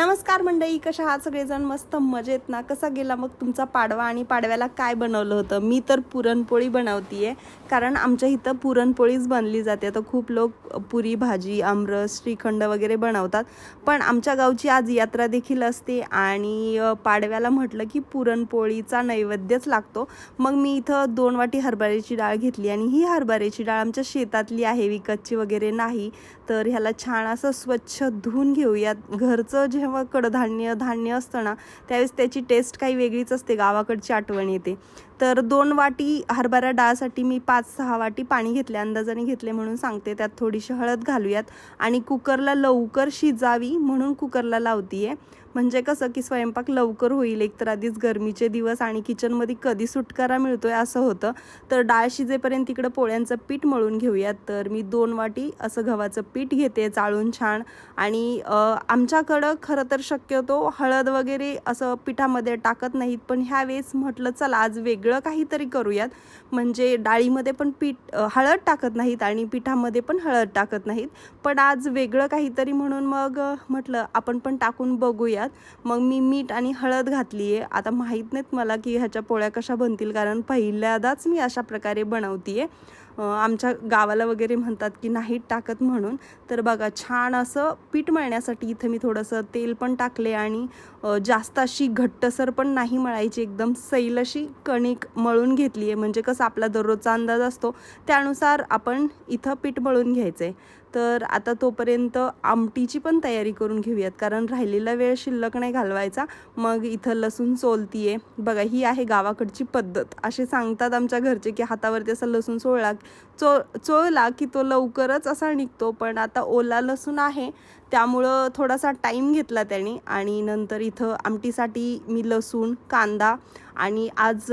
नमस्कार मंडळी कशा आहात सगळेजण? मस्त मजेत ना? कसा गेला मग तुमचा पाडवा आणि पाडव्याला काय बनवलं होतं? मी तर पुरणपोळी बनवतीये कारण आमच्या इथं पुरणपोळीच बनली जाते. आता खूप लोक पुरी भाजी आमरस श्रीखंड वगैरे बनवतात. पण आमच्या गावची आज यात्रा देखील असते आणि पाडव्याला म्हटलं की पुरणपोळीचा नैवेद्यच लागतो. मग मी इथं दोन वाटी हरभऱ्याची डाळ घेतली आणि ही हरभऱ्याची डाळ आमच्या शेतातली आहे. विकतची वगैरे नाही तर ह्याला छान असं स्वच्छ धुवून घेऊयात. घरचं जेव्हा कडधान्य धान्य असतं ना त्यावेळेस त्याची टेस्ट काही वेगळीच असते गावाकडची आठवण येते. तर दोन वाटी हरभरा डाळसाठी मी पाच सहा वाटी पाणी घेतले अंदाजाने घेतले म्हणून सांगते. त्यात थोडीशी हळद घालूयात आणि कुकरला लवकर शिजावी म्हणून कुकरला लावतीये. म्हणजे कसं की स्वयंपाक लवकर होईल एक तर आधीच गरमीचे दिवस आणि किचनमध्ये कधी सुटकारा मिळतो आहे असं होतं. तर डाळ शिजेपर्यंत तिकडं पोळ्यांचं पीठ मळून घेऊयात. तर मी दोन वाटी असं गव्हाचं पीठ घेते चाळून छान आणि आमच्याकडं खरं तर शक्यतो हळद वगैरे असं पिठामध्ये टाकत नाहीत पण ह्यावेळेस म्हटलं चला आज वेगळं काहीतरी करूयात. म्हणजे डाळीमध्ये पण पीठ हळद टाकत नाहीत आणि पिठामध्ये पण हळद टाकत नाहीत. पण आज वेगळं काहीतरी म्हणून मग म्हटलं आपण पण टाकून बघूयात. मग मी मीठ आणि हळद घातली आहे आता माहीत नाहीत मला की ह्याच्या पोळ्या कशा बनतील कारण पहिल्यांदाच मी अशा प्रकारे बनवते आहे आमच्या गावाला वगैरे म्हणतात की नाही टाकत म्हणून. तर बघा छान असं पीठ मळण्यासाठी इथं मी थोडंसं तेल पण टाकले आणि जास्त अशी घट्टसर पण नाही मळायची. एकदम सैल अशी कणिक मळून घेतली आहे म्हणजे कसं आपला दररोजचा अंदाज असतो त्यानुसार आपण इथं पीठ मळून घ्यायचं आहे तर आता तोपर्यंत आमटीची पण तयारी करून घेऊयात कारण राहिलेला वेळ शिल्लक नाही घालवायचा. मग इथं लसूण सोलतीये बघा ही आहे गावाकडची पद्धत. असे सांगतात आमच्या घरचे की हातावरती असा लसूण सोळला चो चोळला की तो लवकरच असा निघतो. पण आता ओला लसूण आहे त्यामुळं थोडासा टाईम घेतला त्याने. आणि नंतर इथं आमटीसाठी मी लसूण कांदा आणि आज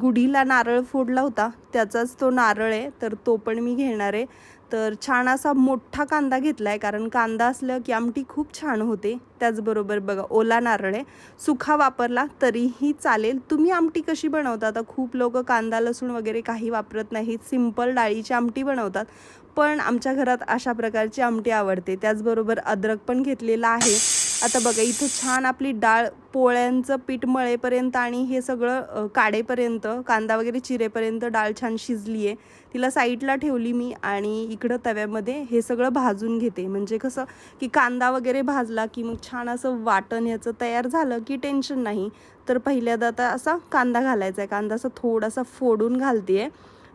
गुढीला नारळ फोडला होता. त्याचाच तो नारळ आहे तर तो पण मी घेणार आहे. तर छान असा मोठा कांदा घेतला आहे कारण कांदा असलं की आमटी खूप छान होते. त्याचबरोबर बघा ओला नारळ आहे. सुखा वापरला तरीही चालेल. तुम्ही आमटी कशी बनवता? आता खूप लोक कांदा लसूण वगैरे काही वापरत नाहीत. सिंपल डाळीची आमटी बनवतात. पण आमच्या घरात अशा प्रकारची आमटी आवडते. त्याचबरोबर अद्रक पण घेतलेला आहे. आता बघा इथं छान आपली डाळ पोळ्यांचं पीठ मळेपर्यंत आणि हे सगळं काढेपर्यंत कांदा वगैरे चिरेपर्यंत डाळ छान शिजली आहे तिला साईडला ठेवली मी आणि इकडं तव्यामध्ये हे सगळं भाजून घेते. म्हणजे कसं की कांदा वगैरे भाजला की मग छान असं वाटण ह्याचं तयार झालं की टेन्शन नाही. तर पहिल्यांदा आता असा कांदा घालायचा आहे कांदा असा थोडासा फोडून घालते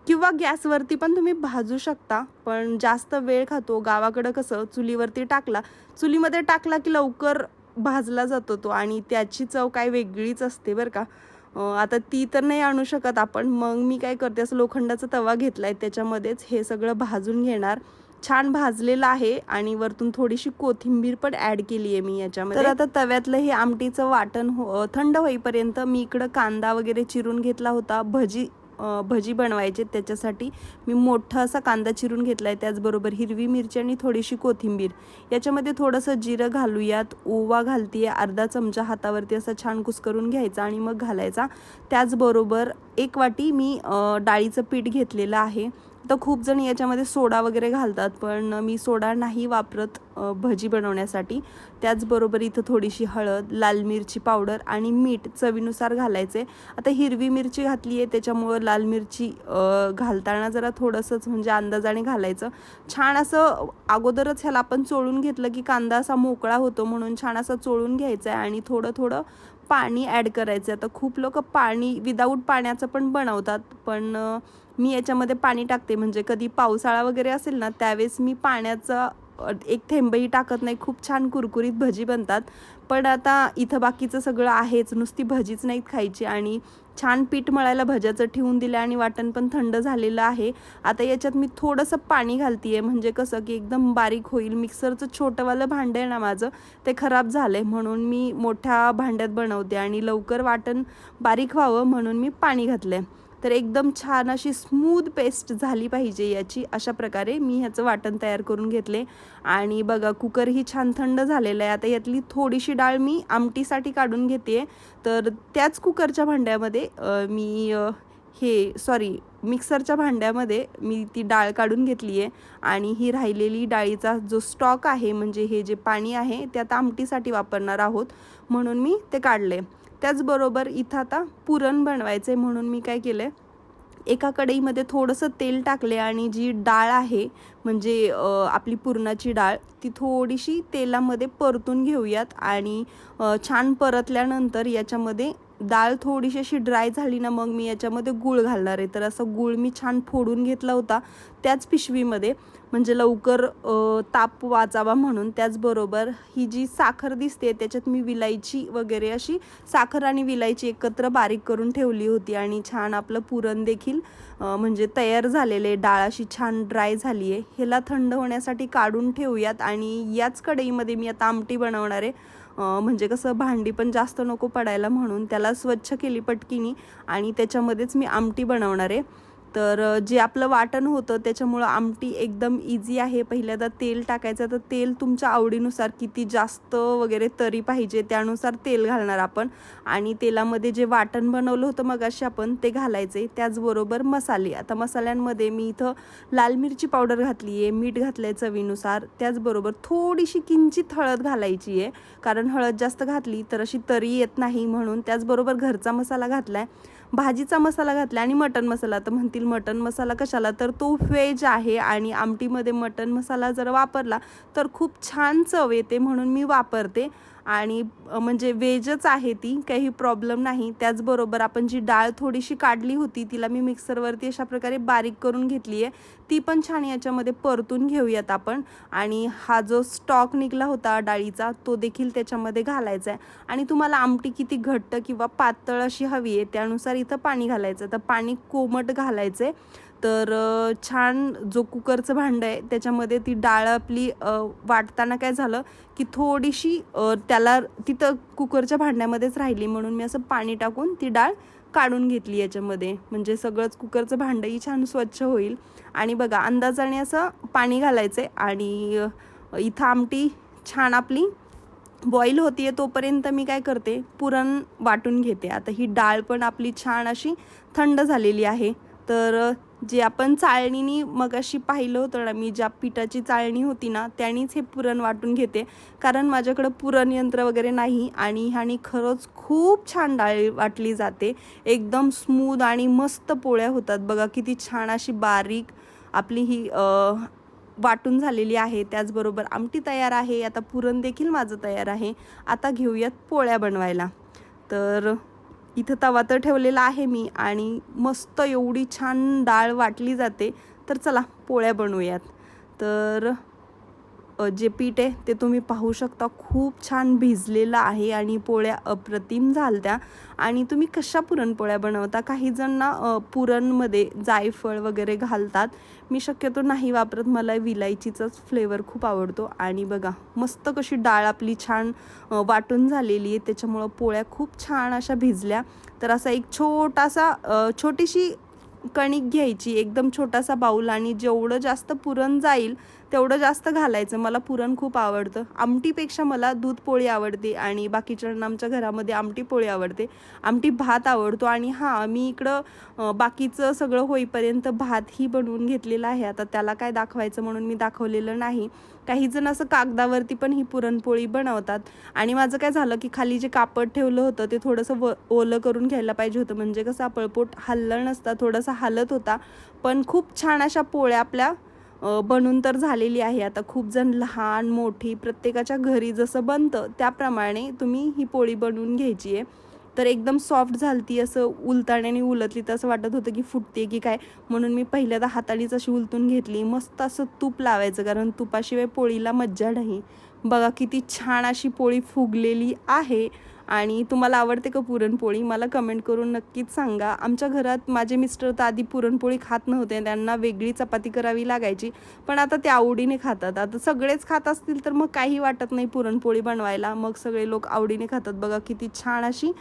किंवा गॅसवरती पण तुम्ही भाजू शकता पण जास्त वेळ खातो. गावाकडं कसं चुलीवरती टाकला चुलीमध्ये टाकला की लवकर भाजला जातो तो आणि त्याची चव काय वेगळीच असते बरं का. आता ती तर नाही आणू शकत आपण. मग मी काय करते असं लोखंडाचा तवा घेतला आहे त्याच्यामध्येच हे सगळं भाजून घेणार. छान भाजलेलं आहे आणि वरतून थोडीशी कोथिंबीर पण ॲड केली आहे मी याच्यामध्ये. तर आता तव्यातलं हे आमटीचं वाटण हो थंड होईपर्यंत मी इकडं कांदा वगैरे चिरून घेतला होता भजी भजी बनवायचे त्याच्यासाठी मी मोठा असा कांदा चिरून घेतला आहे त्याचबरोबर हिरवी मिरची आणि थोडीशी कोथिंबीर. याच्यामध्ये थोडंसं जिरं घालूयात ओवा घालतीये अर्धा चमचा हातावरती असा छान कुस्करून घ्यायचा आणि मग घालायचा. त्याचबरोबर एक वाटी मी डाळीचं पीठ घेतलेलं आहे. तर खूप जण याच्यामध्ये सोडा वगैरे घालतात पण मी सोडा नाही वापरत भजी बनवण्यासाठी. त्याचबरोबर इथं थोडीशी हळद लाल मिरची पावडर आणि मीठ चवीनुसार घालायचे. आता हिरवी मिरची घातली आहे त्याच्यामुळं लाल मिरची घालताना जरा थोडंसंच म्हणजे अंदाजाने घालायचं. छान असं अगोदरच ह्याला आपण चोळून घेतलं की कांदा असा मोकळा होतो म्हणून छान असा चोळून घ्यायचा आहे आणि थोडं थोडं पाणी ॲड करायचं आता खूप लोक पाणी विदाऊट पाण्याचं पण बनवतात पण मी याच्यामध्ये पाणी टाकते. म्हणजे कधी पावसाळा वगैरे असेल ना त्यावेळेस मी पाण्याचा एक थेंबही टाकत नाही. खूप छान कुरकुरीत भजी बनतात. पण आता इथं बाकीचं सगळं आहेच. नुसती भजीच नाहीत खायची आणि छान पीठ मळायला भज्याचं ठेवून दिलं आणि वाटण पण थंड झालेलं आहे. आता याच्यात मी थोडंसं पाणी घालतीये. म्हणजे कसं की एकदम बारीक होईल. मिक्सरचं छोटंवालं भांडं आहे ना माझं ते खराब झालं आहे म्हणून मी मोठ्या भांड्यात बनवते आणि लवकर वाटण बारीक व्हावं म्हणून मी पाणी घातलं आहे तर एकदम छान अशी स्मूथ पेस्ट झाली पाहिजे याची. अशा प्रकारे मी ह्याचं वाटण तयार करून घेतले. आणि बघा कुकरही छान थंड झालेला आहे. आता यातली थोडीशी डाळ मी आमटीसाठी काढून घेते. तर त्याच कुकरच्या भांड्यामध्ये मी हे सॉरी मिक्सरच्या भांड्यामध्ये मी ती डाळ काढून घेतली आहे. आणि ही राहिलेली डाळीचा जो स्टॉक आहे म्हणजे हे जे पाणी आहे ते आता आमटीसाठी वापरणार आहोत. म्हणून मी ते काढले. त्याचबरोबर इथं आता पुरण बनवायचं आहे म्हणून मी काय केलं आहे एका कढईमध्ये थोडंसं तेल टाकले आणि जी डाळ आहे म्हणजे आपली पुरणाची डाळ ती थोडीशी तेलामध्ये परतून घेऊयात आणि छान परतल्यानंतर याच्यामध्ये डाळ थोडीशी अशी ड्राय झाली ना मग मी याच्यामध्ये गूळ घालणार आहे. तर असं गूळ मी छान फोडून घेतला होता त्याच पिशवीमध्ये. म्हणजे लवकर ताप वाचावा म्हणून. त्याचबरोबर ही जी साखर दिसते त्याच्यात मी विलायची वगैरे अशी साखर आणि विलायची एकत्र बारीक करून ठेवली होती. आणि छान आपलं पुरण देखील म्हणजे तयार झालेले डाळ अशी छान ड्राय झाली आहे. ह्याला थंड होण्यासाठी काढून ठेवूयात. आणि याच कढईमध्ये मी आता आमटी बनवणार आहे. म्हणजे कसं भांडी पण जास्त नको पडायला म्हणून त्याला स्वच्छ केली पटकीनी आणि त्याच्यामध्येच मी आमटी बनवणार आहे. तर जे आपलं वाटण होतं त्याच्यामुळं आमटी एकदम इझी आहे. पहिल्यांदा तेल टाकायचं तर तेल तुमच्या आवडीनुसार किती जास्त वगैरे तरी पाहिजे त्यानुसार तेल घालणार आपण. आणि तेलामध्ये जे वाटण बनवलं होतं मग असे आपण ते घालायचे त्याचबरोबर मसाले. आता मसाल्यांमध्ये मी इथं लाल मिरची पावडर घातली आहे मीठ घातलं आहे चवीनुसार. त्याचबरोबर थोडीशी किंचित हळद घालायची आहे. कारण हळद जास्त घातली तर अशी तरी येत नाही म्हणून. त्याचबरोबर घरचा मसाला घातला आहे भाजीचा मसाला घातला आणि मटन मसाला तर म्हणतील मटन मसाला कशाला? तर तो व्हेज आहे आणि आमटीमध्ये मटन मसाला जर वापरला तर खूप छान चव येते म्हणून मी वापरते. आणि म्हणजे वेजच आहे ती काही प्रॉब्लेम नाही. त्याचबरोबर आपण जी डाळ थोडीशी काढली होती तिला मी मिक्सरवरती अशा प्रकारे बारीक करून घेतली आहे. ती पण छान याच्यामध्ये परतून घेऊयात आपण. आणि हा जो स्टॉक निघला होता डाळीचा तो देखील त्याच्यामध्ये घालायचा आहे. आणि तुम्हाला आमटी किती घट्ट किंवा पातळ अशी हवी आहे त्यानुसार इथं पाणी घालायचं तर पाणी कोमट घालायचं आहे तर छान जो कुकरचं भांडं आहे त्याच्यामध्ये ती डाळ आपली वाटताना काय झालं की थोडीशी त्याला तिथं कुकरच्या भांड्यामध्येच राहिली म्हणून मी असं पाणी टाकून ती डाळ काढून घेतली याच्यामध्ये. म्हणजे सगळंच कुकरचं भांडंही छान स्वच्छ होईल. आणि बघा अंदाजाने असं पाणी घालायचं आहे आणि इथं आमटी छान आपली बॉईल होती आहे तोपर्यंत मी काय करते पुरण वाटून घेते. आता ही डाळ पण आपली छान अशी थंड झालेली आहे. तर जे आपण चाळणीनी मग अशी पाहिलं होतं ना मी ज्या पिठाची चाळणी होती ना त्यानीच हे पुरण वाटून घेते. कारण माझ्याकडं पुरण यंत्र वगैरे नाही आणि ह्याने खरंच खूप छान डाळ वाटली जाते. एकदम स्मूद आणि मस्त पोळ्या होतात. बघा किती छान अशी बारीक आपली ही वाटून झालेली आहे. त्याचबरोबर आमटी तयार आहे. आता पुरण देखील माझं तयार आहे. आता घेऊयात पोळ्या बनवायला. तर इथं तवा तर ठेवलेला आहे मी आणि मस्त एवढी छान डाळ वाटली जाते. तर चला पोळ्या बनवूयात. तर जे पीठ आहे ते तुम्ही पाहू शकता. खूप छान भिजलेलं आहे आणि पोळ्या अप्रतिम झालत्या. आणि तुम्ही कशा पुरणपोळ्या बनवता? काही जण पुरणमध्ये जायफळ वगैरे घालतात. मी शक्यतो नाही वापरत. मला विलायचीचाच फ्लेवर खूप आवडतो. आणि बघा मस्त कशी डाळ आपली छान वाटून झालेली आहे. त्याच्यामुळं पोळ्या खूप छान अशा भिजल्या. तर असा एक छोटासा छोटीशी कणिक घ्यायची. एकदम छोटासा बाऊल आणि जेवढं जास्त पुरण जाईल तेवढं जास्त घालायचं. मला पुरण खूप आवडतं. आमटीपेक्षा मला दूध पोळी आवडते आणि बाकीच्यांना आमच्या घरामध्ये आमटी पोळी आवडते. आमटी भात आवडतो आणि हां मी इकडं बाकीचं सगळं होईपर्यंत भातही बनवून घेतलेला आहे. आता त्याला काय दाखवायचं म्हणून मी दाखवलेलं नाही. काही जण असं कागदावरती पण ही पुरणपोळी बनवतात. आणि माझं काय झालं की खाली जे कापड ठेवलं होतं ते थोडंसं व ओलं करून घ्यायला पाहिजे होतं. म्हणजे कसं पळपोट हल्लं नसता थोडासा हालत होता. पण खूप छान अशा पोळ्या आपल्या बनून तर झालेली आहे. आता खूप जण लहान मोठी प्रत्येकाच्या घरी जसं बनतं त्याप्रमाणे तुम्ही ही पोळी बनवून घ्यायची आहे. तर एकदम सॉफ्ट झालती असं उलताण्याने उलतली तर असं वाटत होतं की फुटते की काय? म्हणून मी पहिल्यांदा हाताळीच अशी उलतून घेतली. मस्त असं तूप लावायचं कारण तुपाशिवाय पोळीला मज्जा नाही. बघा किती छान अशी पोळी फुगलेली आहे. आणि तुम्हाला आवडते का पुरणपोळी? मला कमेंट करून नक्कीच सांगा. आमच्या घरात माझे मिस्टर तर आधी पुरणपोळी खात नव्हते. त्यांना वेगळी चपाती करावी लागायची. पण आता ते आवडीने खातात. आता सगळेच खात असतील तर मग काही वाटत नाही पुरणपोळी बनवायला. मग सगळे लोक आवडीने खातात. बघा किती छान अशी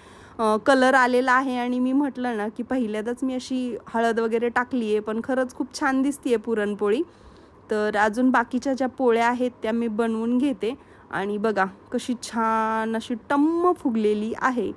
कलर आलेला आहे. आणि मी म्हटलं ना की पहिल्यांदाच मी अशी हळद वगैरे टाकली आहे पण खरंच खूप छान दिसते पुरणपोळी. तर अजून बाकीच्या ज्या पोळ्या आहेत त्या मी बनवून घेते. आणि बघा कशी छान अशी टम्म फुगलेली आहे.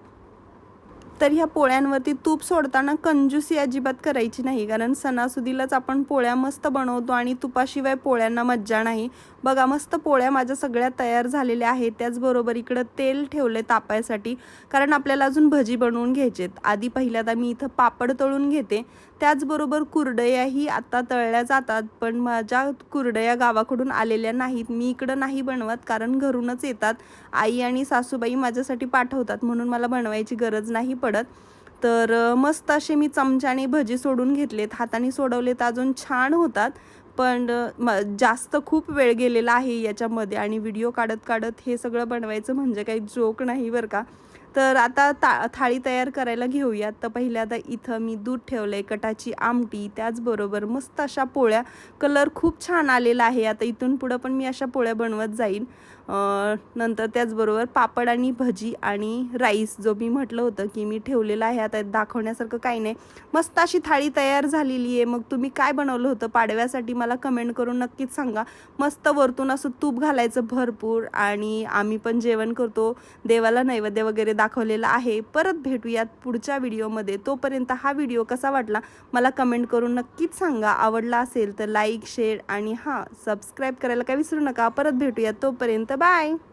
तर ह्या पोळ्यांवरती तूप सोडताना कंजूसी अजिबात करायची नाही कारण सणासुदीलाच आपण पोळ्या मस्त बनवतो आणि तुपाशिवाय पोळ्यांना मज्जा नाही. बघा मस्त पोळ्या माझ्या सगळ्या तयार झालेल्या आहेत. त्याचबरोबर इकडं तेल ठेवले तापायसाठी कारण आपल्याला अजून भजी बनवून घ्यायचेत. आधी पहिल्यांदा मी इथं पापड तळून घेते. त्याचबरोबर कुरडयाही आता तळल्या जातात पण माझ्या कुरडया गावाकडून आलेल्या नाहीत. मी इकडं नाही बनवत कारण घरूनच येतात. आई आणि सासूबाई माझ्यासाठी पाठवतात म्हणून मला बनवायची गरज नाही पडत. तर मस्त असे मी चमच्याने भजी सोडून घेतलेत. हाताने सोडवले तर अजून छान होतात. पण म जास्त खूप वेळ गेलेला आहे याच्यामध्ये आणि व्हिडिओ काढत काढत हे सगळं बनवायचं म्हणजे काही जोक नाही बरं का. तर आता ता थाळी तयार करायला घेऊयात. तर पहिल्यांदा इथं मी दूध ठेवलं आहे कटाची आमटी त्याचबरोबर मस्त अशा पोळ्या. कलर खूप छान आलेला आहे. आता इथून पुढं पण मी अशा पोळ्या बनवत जाईन. नंतर त्याचबरोबर पापड आणि भजी आणि राईस जो मी म्हटलं होतं की मी ठेवलेला आहे. आता दाखवण्यासारखं काही नाही. मस्त अशी थाळी तयार झालेली आहे. मग तुम्ही काय बनवलं होतं पाडव्यासाठी मला कमेंट करून नक्कीच सांगा. मस्त वरतून असं तूप घालायचं भरपूर आणि आम्ही पण जेवण करतो. देवाला नैवेद्य वगैरे दाखवलेलं आहे. परत भेटूयात पुढच्या व्हिडिओमध्ये. तोपर्यंत हा व्हिडिओ कसा वाटला मला कमेंट करून नक्कीच सांगा. आवडला असेल तर लाईक शेअर आणि हां सबस्क्राईब करायला काय विसरू नका. परत भेटूयात तोपर्यंत. Bye-bye.